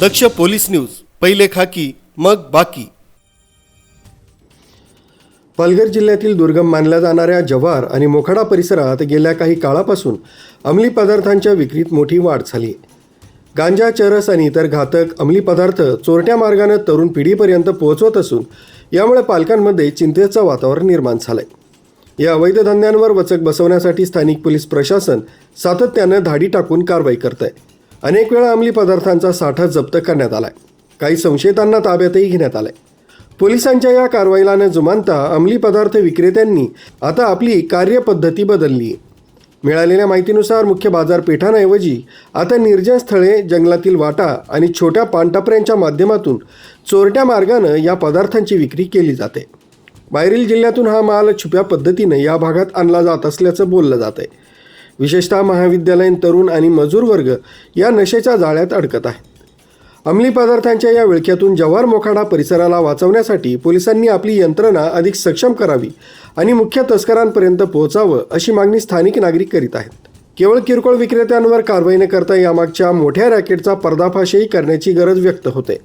दक्ष police news पहिले खाकी मग बाकी. पालघर जिल्ह्यातील दुर्गम मानल्या जाणाऱ्या जव्हार आणि मोखाडा परिसरात गेल्या काही काळापासून अंमली पदार्थांच्या विक्रीत मोठी वाढ झाली. गांजा चरस आणि इतर घातक अंमली पदार्थ चोरट्या मार्गानं तरुण पिढीपर्यंत पोहोचवत असून यामुळे पालकांमध्ये चिंतेचं वातावरण निर्माण झालंय. या अवैध धंद्यांवर वचक बसवण्यासाठी स्थानिक पोलीस प्रशासन सातत्यानं धाडी टाकून कारवाई करत आहे अनेक वेळा अंमली पदार्थांचा साठा जप्त करण्यात आलाय. काही संशयितांना ताब्यातही घेण्यात आलंय. पोलिसांच्या या कारवाईला न जुमानता अंमली पदार्थ विक्रेत्यांनी आता आपली कार्यपद्धती बदलली. मिळालेल्या माहितीनुसार मुख्य बाजारपेठांऐवजी आता निर्जन स्थळे जंगलातील वाटा आणि छोट्या पानटपऱ्यांच्या माध्यमातून चोरट्या मार्गानं या पदार्थांची विक्री केली जाते. बाहेरील जिल्ह्यातून हा माल छुप्या पद्धतीनं या भागात आणला जात असल्याचं बोललं जात आहे विशेषतः महाविद्यालयीन तरुण आणि मजूर वर्ग या नशेच्या जाळ्यात अडकत आहेत. अंमली पदार्थांच्या या विळख्यातून जव्हार मोखाडा परिसराला वाचवण्यासाठी पोलिसांनी आपली यंत्रणा अधिक सक्षम करावी आणि मुख्य तस्करांपर्यंत पोहोचावं अशी मागणी स्थानिक नागरिक करीत आहेत. केवळ किरकोळ विक्रेत्यांवर कारवाई न करता यामागच्या मोठ्या रॅकेटचा पर्दाफाशही करण्याची गरज व्यक्त होते.